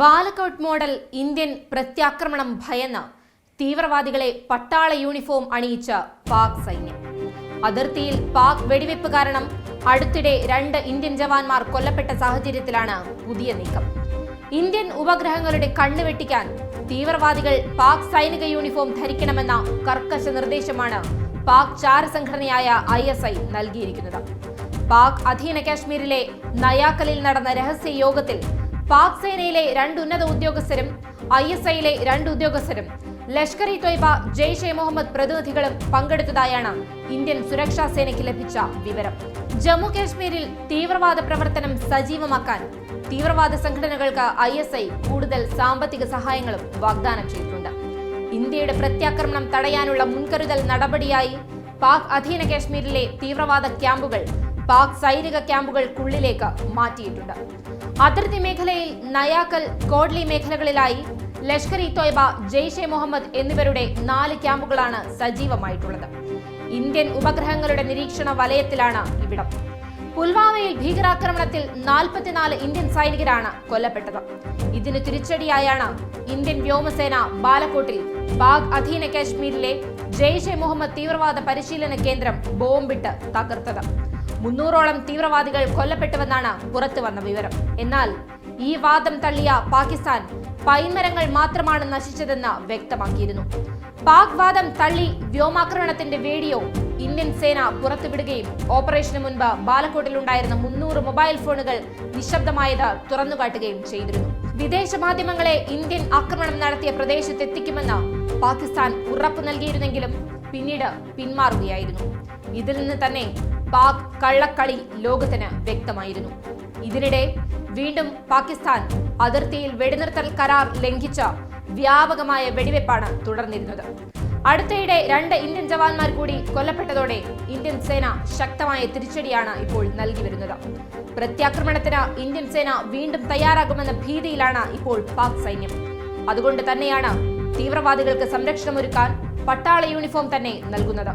Balakot model Indian പ്രത്യാക്രമണം ഭയന്ന് തീവ്രവാദികളെ പട്ടാള യൂണിഫോം അണിയിച്ച പാക് സൈന്യം. അതിർത്തിയിൽ പാക് വെടിവെപ്പ് കാരണം അടുത്തിടെ രണ്ട് ഇന്ത്യൻ ജവാന്മാർ കൊല്ലപ്പെട്ട സാഹചര്യത്തിലാണ് പുതിയ നീക്കം. ഇന്ത്യൻ ഉപഗ്രഹങ്ങളുടെ കണ്ണുവെട്ടിക്കാൻ തീവ്രവാദികൾ പാക് സൈനിക യൂണിഫോം ധരിക്കണമെന്ന കർക്കശ നിർദ്ദേശമാണ് പാക് ചാരസംഘടനയായ ഐ എസ് ഐ നൽകിയിരിക്കുന്നത്. പാക് അധീന കാശ്മീരിലെ നയാക്കലിൽ നടന്ന രഹസ്യ യോഗത്തിൽ പാക് സേനയിലെ രണ്ട് ഉന്നത ഉദ്യോഗസ്ഥരും ഐ എസ് ഐയിലെ രണ്ട് ഉദ്യോഗസ്ഥരും ലഷ്കർ ഇ തൊയ്ബ ജെയ്ഷെ മുഹമ്മദ് പ്രതിനിധികളും പങ്കെടുത്തതായാണ് ഇന്ത്യൻ സുരക്ഷാ സേനയ്ക്ക് ലഭിച്ച വിവരം. ജമ്മു കാശ്മീരിൽ തീവ്രവാദ പ്രവർത്തനം സജീവമാക്കാൻ തീവ്രവാദ സംഘടനകൾക്ക് ഐ എസ് ഐ കൂടുതൽ സാമ്പത്തിക സഹായങ്ങളും വാഗ്ദാനം ചെയ്തിട്ടുണ്ട്. ഇന്ത്യയുടെ പ്രത്യാക്രമണം തടയാനുള്ള മുൻകരുതൽ നടപടിയായി പാക് അധീന കാശ്മീരിലെ തീവ്രവാദ ക്യാമ്പുകൾ പാക് സൈനിക ക്യാമ്പുകൾക്കുള്ളിലേക്ക് മാറ്റിയിട്ടുണ്ട്. അതിർത്തി മേഖലയിൽ നയാക്കൽ കോഡ്ലി മേഖലകളിലായി ലഷ്കർ ഇ തോയ്ബ ജെയ്ഷെ മുഹമ്മദ് എന്നിവരുടെ നാല് ക്യാമ്പുകളാണ് സജീവമായിട്ടുള്ളത്. ഇന്ത്യൻ ഉപഗ്രഹങ്ങളുടെ നിരീക്ഷണ വലയത്തിലാണ് ഇവിടം. പുൽവാമയിൽ ഭീകരാക്രമണത്തിൽ നാൽപ്പത്തിനാല് ഇന്ത്യൻ സൈനികരാണ് കൊല്ലപ്പെട്ടത്. ഇതിന് തിരിച്ചടിയായാണ് ഇന്ത്യൻ വ്യോമസേന ബാലക്കോട്ടിൽ പാക് അധീന കാശ്മീരിലെ ജെയ്ഷെ മുഹമ്മദ് തീവ്രവാദ പരിശീലന കേന്ദ്രം ബോംബിട്ട് തകർത്തത്. മുന്നൂറോളം തീവ്രവാദികൾ കൊല്ലപ്പെട്ടുവെന്നാണ് പുറത്തു വന്ന വിവരം. എന്നാൽ ഈ വാദം തള്ളിയ പാകിസ്ഥാൻ പൈമരങ്ങൾ മാത്രമാണ് നശിച്ചതെന്ന് വ്യക്തമാക്കിയിരുന്നു. പാക് വാദം തള്ളി വ്യോമാക്രമണത്തിന്റെ വീഡിയോ ഇന്ത്യൻ സേന പുറത്തുവിടുകയും ഓപ്പറേഷന് മുൻപ് ബാലക്കോട്ടിലുണ്ടായിരുന്ന മുന്നൂറ് മൊബൈൽ ഫോണുകൾ നിശബ്ദമായത് തുറന്നുകാട്ടുകയും ചെയ്തിരുന്നു. വിദേശ മാധ്യമങ്ങളെ ഇന്ത്യൻ ആക്രമണം നടത്തിയ പ്രദേശത്തെത്തിക്കുമെന്ന് പാകിസ്ഥാൻ ഉറപ്പു നൽകിയിരുന്നെങ്കിലും പിന്നീട് പിന്മാറുകയായിരുന്നു. ഇതിൽ നിന്ന് തന്നെ പാക് കള്ളക്കളി ലോകത്തിന് വ്യക്തമായിരുന്നു. ഇതിനിടെ വീണ്ടും പാകിസ്ഥാൻ അതിർത്തിയിൽ വെടിനിർത്തൽ കരാർ ലംഘിച്ച വ്യാപകമായ വെടിവെപ്പാണ് തുടർന്നിരുന്നത്. അടുത്തയിടെ രണ്ട് ഇന്ത്യൻ ജവാന്മാർ കൂടി കൊല്ലപ്പെട്ടതോടെ ഇന്ത്യൻ സേന ശക്തമായ തിരിച്ചടിയാണ് ഇപ്പോൾ നൽകി വരുന്നത്. പ്രത്യാക്രമണത്തിന് ഇന്ത്യൻ സേന വീണ്ടും തയ്യാറാകുമെന്ന ഭീതിയിലാണ് ഇപ്പോൾ പാക് സൈന്യം. അതുകൊണ്ട് തന്നെയാണ് തീവ്രവാദികൾക്ക് സംരക്ഷണമൊരുക്കാൻ പട്ടാള യൂണിഫോം തന്നെ നൽകുന്നത്.